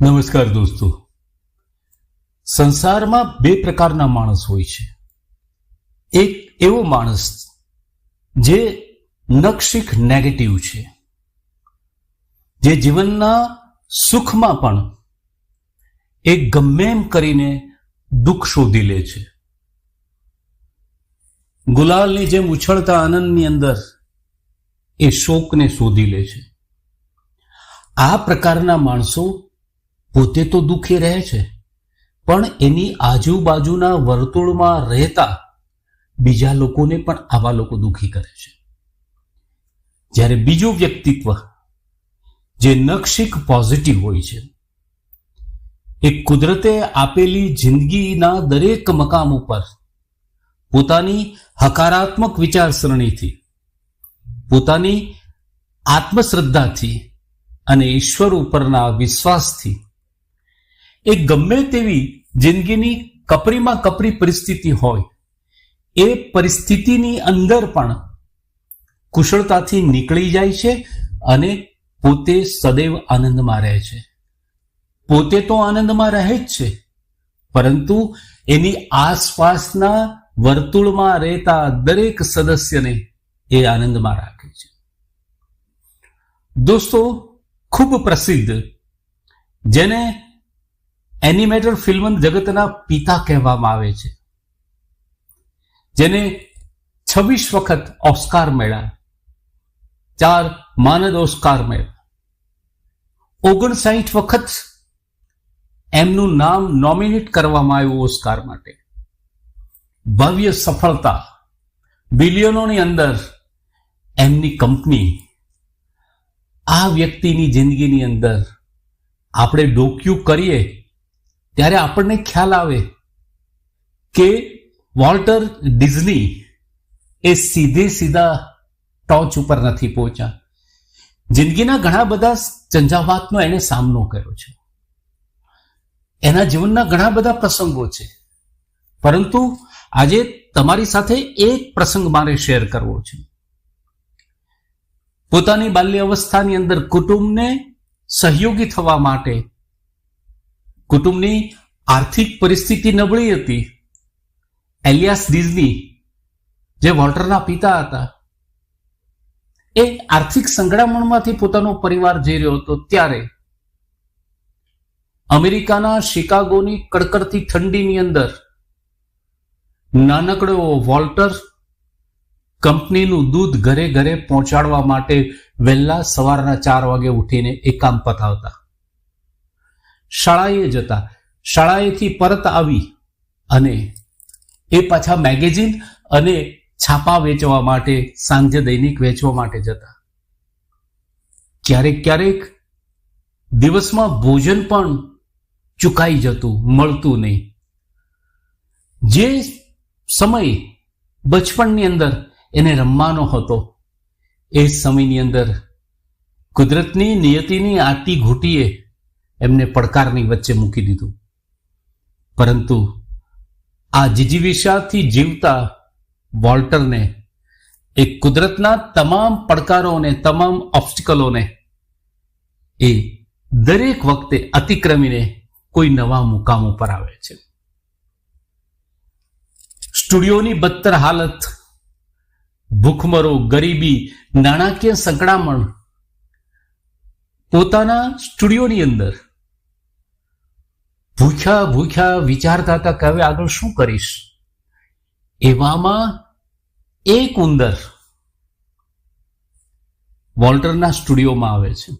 નમસ્કાર દોસ્તો. સંસારમાં બે પ્રકારના માણસ હોય છે. એક એવો માણસ જે નક્ષિક નેગેટિવ છે. જે જીવનના સુખમાં પણ એ ગમે એમ કરીને દુઃખ શોધી લે છે. ગુલાલની જેમ ઉછળતા આનંદની અંદર એ શોકને શોધી લે છે. આ પ્રકારના માણસો પોતે તો દુઃખી રહે છે. પણ એની આજુબાજુના વર્તુળમાં રહેતા બીજા લોકોને પણ આવા લોકો દુઃખી કરે છે. જ્યારે બીજું વ્યક્તિત્વ જે નક્ષિક પોઝિટિવ હોય છે, એ કુદરતે આપેલી જિંદગીના દરેક મકામ ઉપર પોતાની હકારાત્મક વિચારસરણીથી, પોતાની આત્મશ્રદ્ધાથી અને ઈશ્વર ઉપરના વિશ્વાસથી એ ગમે તેવી જિંદગીની કપરીમાં કપરી પરિસ્થિતિ હોય, એ પરિસ્થિતિની અંદર પણ કુશળતાથી નીકળી જાય છે અને પોતે સદૈવ આનંદમાં રહે છે. પોતે તો આનંદમાં રહે જ છે, પરંતુ એની આસપાસના વર્તુળમાં રહેતા દરેક સદસ્યને એ આનંદમાં રાખે છે. દોસ્તો, ખૂબ પ્રસિદ્ધ, જેને એનિમેટર ફિલ્મ જગતના પિતા કહેવામાં આવે છે. જેને છવ્વીસ વખત ઓસ્કાર મેળા ચાર માનદ ઓસ્કાર મેળા ઓગણસાઠ વખત એમનું નામ નોમિનેટ કરવામાં આવ્યું ઓસ્કાર માટે. ભવ્ય સફળતા બિલિયનોની અંદર એમની કંપની આ વ્યક્તિની જિંદગીની અંદર આપણે ડોક્યુ કરીએ ત્યારે આપણને ખ્યાલ આવે કે વોલ્ટર ડિઝની એ સીધે સીધા ટોચ ઉપર નથી પહોંચ્યા. જિંદગીના ઘણા બધા ઝંઝાવાતનો એને સામનો કર્યો છે. એના જીવનના ઘણા બધા પ્રસંગો છે. પરંતુ આજે તમારી સાથે એક પ્રસંગ મારે શેર કરવો છે. પોતાની બાલ્ય અવસ્થાની અંદર કુટુંબને સહયોગી થવા માટે કુટુંબની આર્થિક પરિસ્થિતિ નબળી હતી. એલિયાસ ડિઝની, જે વોલ્ટરના પિતા હતા, એ આર્થિક સંકળામણમાંથી પોતાનો પરિવાર જઈ રહ્યો હતો ત્યારે. અમેરિકાના શિકાગોની કડકડતી ઠંડીની અંદર, નાનકડો વોલ્ટર કંપનીનું દૂધ ઘરે ઘરે પહોંચાડવા માટે વહેલા સવારના ચાર વાગે ઉઠીને એ કામ પતાવતા શાળાએ જતા. શાળાએથી પરત આવી અને એ પાછા મેગેઝિન અને છાપા વેચવા માટે, સાંજે દૈનિક વેચવા માટે જતા. ક્યારેક ક્યારેક દિવસમાં ભોજન પણ ચુકાઈ જતું, મળતું નહીં. જે સમય બચપણની અંદર એને રમવાનો હતો, એ સમયની અંદર કુદરતની નિયતિની આટી ઘૂંટીએ એમને પડકારની વચ્ચે મૂકી દીધું. પરંતુ આ જીજીવિષાથી જીવતા વોલ્ટરને, એ કુદરતના તમામ પડકારોને, તમામ ઓબ્સ્ટિકલોને, એ દરેક વખતે અતિક્રમીને કોઈ નવા મુકામ ઉપર આવે છે. સ્ટુડિયોની બદતર હાલત, ભૂખમરો, ગરીબી, નાણાકીય સંકળામણ, પોતાના સ્ટુડિયોની અંદર ભૂખ્યા ભૂખ્યા વિચારતા હતા કે હવે આગળ શું કરીશ? એવામાં એક ઉંદર વોલ્ટરના સ્ટુડિયોમાં આવે છે.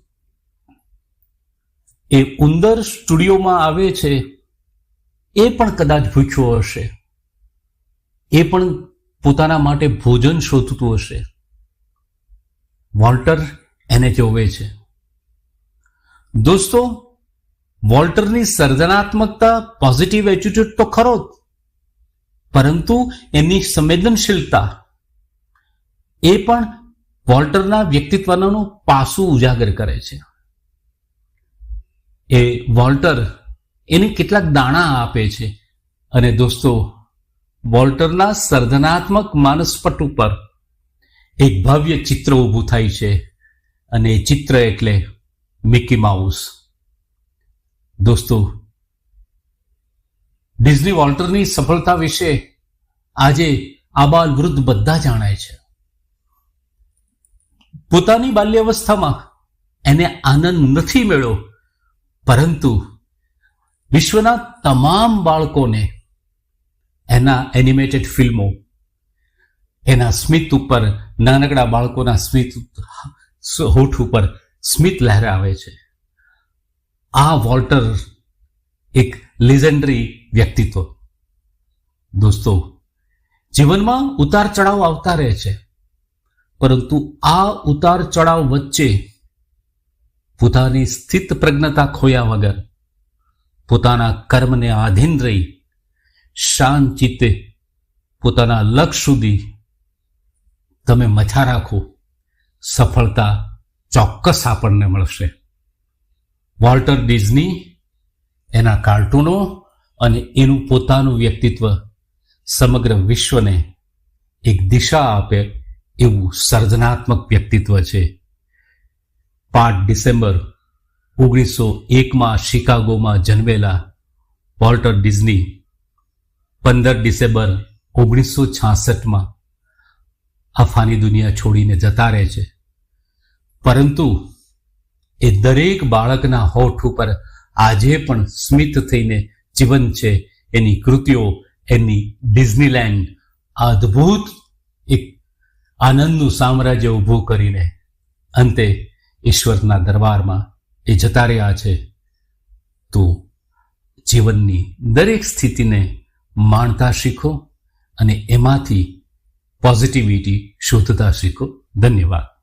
એ ઉંદર સ્ટુડિયોમાં આવે છે, એ પણ કદાચ ભૂખ્યો હશે. એ પણ પોતાના માટે ભોજન શોધતું હશે. વોલ્ટર એને જોવે છે. દોસ્તો વોલ્ટરની સર્જનાત્મકતા પોઝિટિવ એટીટ્યુડ તો ખરો જ. પરંતુ એની સંવેદનશીલતા, એ પણ વોલ્ટરના વ્યક્તિત્વનું પાસું ઉજાગર કરે છે. એ વોલ્ટર એને કેટલાક દાણા આપે છે. અને દોસ્તો, વોલ્ટરના સર્જનાત્મક માનસપટ ઉપર એક ભવ્ય ચિત્ર ઊભું થાય છે. અને એ ચિત્ર એટલે મિકી માઉસ. દોસ્તો, ડિઝની વોલ્ટરની સફળતા વિશે આજે આબાલ વૃદ્ધ બધા જાણે છે. પોતાની બાલ્યાવસ્થામાં એને આનંદ નથી મળ્યો, પરંતુ વિશ્વના તમામ બાળકોને એના એનિમેટેડ ફિલ્મો એના સ્મિત ઉપર, નાનકડા બાળકોના સ્મિત હોઠ ઉપર સ્મિત લહેરાવે છે. આ વોલ્ટર એક લિજેન્ડરી વ્યક્તિત્વ. દોસ્તો, જીવનમાં ઉતાર ચઢાવ આવતા રહે છે, પરંતુ આ ઉતાર ચઢાવ વચ્ચે પોતાની સ્થિત પ્રજ્ઞતા ખોયા વગર, પોતાના કર્મને આધીન રહી, શાંત ચિત્તે પોતાના લક્ષ સુધી તમે મથા રાખો, સફળતા ચોક્કસ આપણને મળશે. વોલ્ટર ડિઝની એના કાર્ટૂનો અને એનું પોતાનું વ્યક્તિત્વ સમગ્ર વિશ્વને એક દિશા આપે એવું સર્જનાત્મક વ્યક્તિત્વ છે. પાંચ ડિસેમ્બર ઓગણીસો એકમાં શિકાગોમાં જન્મેલા વોલ્ટર ડિઝની પંદર ડિસેમ્બર ઓગણીસો છાસઠમાં આ ફાની દુનિયા છોડીને જતા રહે છે. પરંતુ એ દરેક બાળકના હોઠ ઉપર આજે પણ સ્મિત થઈને જીવન છે. એની કૃતિઓ, એની ડિઝનીલેન્ડ અદ્ભુત એક આનંદનું સામ્રાજ્ય ઊભું કરીને અંતે ઈશ્વરના દરબારમાં એ જતા રહ્યા છે. તો જીવનની દરેક સ્થિતિને માણતા શીખો અને એમાંથી પોઝિટિવિટી શોધતા શીખો. ધન્યવાદ.